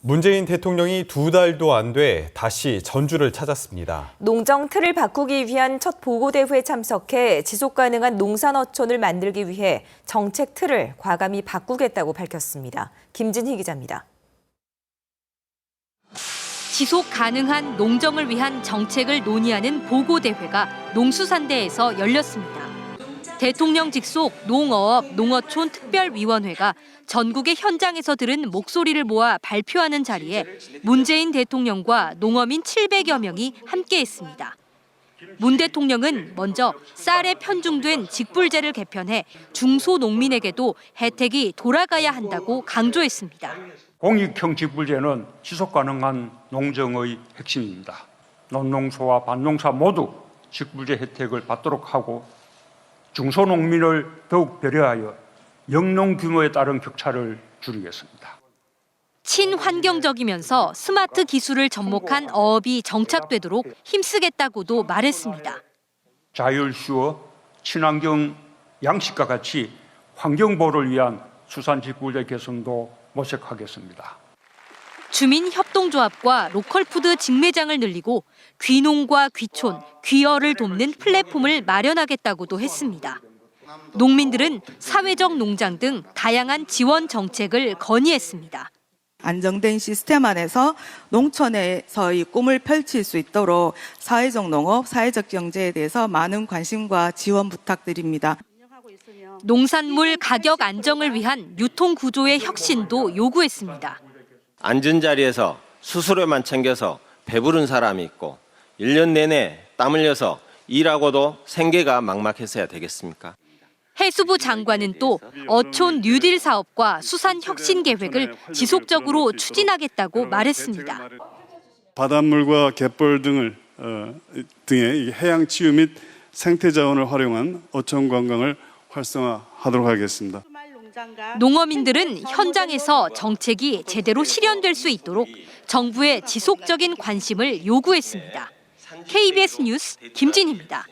문재인 대통령이 두 달도 안 돼 다시 전주를 찾았습니다. 농정 틀을 바꾸기 위한 첫 보고대회에 참석해 지속 가능한 농산어촌을 만들기 위해 정책 틀을 과감히 바꾸겠다고 밝혔습니다. 김진희 기자입니다. 지속 가능한 농정을 위한 정책을 논의하는 보고대회가 농수산대에서 열렸습니다. 대통령 직속 농어업 농어촌 특별위원회가 전국의 현장에서 들은 목소리를 모아 발표하는 자리에 문재인 대통령과 농어민 700여 명이 함께했습니다. 문 대통령은 먼저 쌀에 편중된 직불제를 개편해 중소농민에게도 혜택이 돌아가야 한다고 강조했습니다. 공익형 직불제는 지속 가능한 농정의 핵심입니다. 논농소와 반농사 모두 직불제 혜택을 받도록 하고 중소농민을 더욱 배려하여 영농 규모에 따른 격차를 줄이겠습니다. 친환경적이면서 스마트 기술을 접목한 어업이 정착되도록 힘쓰겠다고도 말했습니다. 자율 수어, 친환경 양식과 같이 환경보호를 위한 수산 직불제 개선도 모색하겠습니다. 주민협동조합과 로컬푸드 직매장을 늘리고 귀농과 귀촌, 귀어를 돕는 플랫폼을 마련하겠다고도 했습니다. 농민들은 사회적 농장 등 다양한 지원 정책을 건의했습니다. 안정된 시스템 안에서 농촌에서의 꿈을 펼칠 수 있도록 사회적 농업, 사회적 경제에 대해서 많은 관심과 지원 부탁드립니다. 농산물 가격 안정을 위한 유통 구조의 혁신도 요구했습니다. 앉은 자리에서 수수료만 챙겨서 배부른 사람이 있고 1년 내내 땀 흘려서 일하고도 생계가 막막해서야 되겠습니까? 해수부 장관은 또 어촌 뉴딜 사업과 수산 혁신 계획을 지속적으로 추진하겠다고 말했습니다. 바닷물과 갯벌 등을 어, 등의 이 해양 치유 및 생태 자원을 활용한 어촌 관광을 활성화하도록 하겠습니다. 농어민들은 현장에서 정책이 제대로 실현될 수 있도록 정부의 지속적인 관심을 요구했습니다. KBS 뉴스 김진희입니다.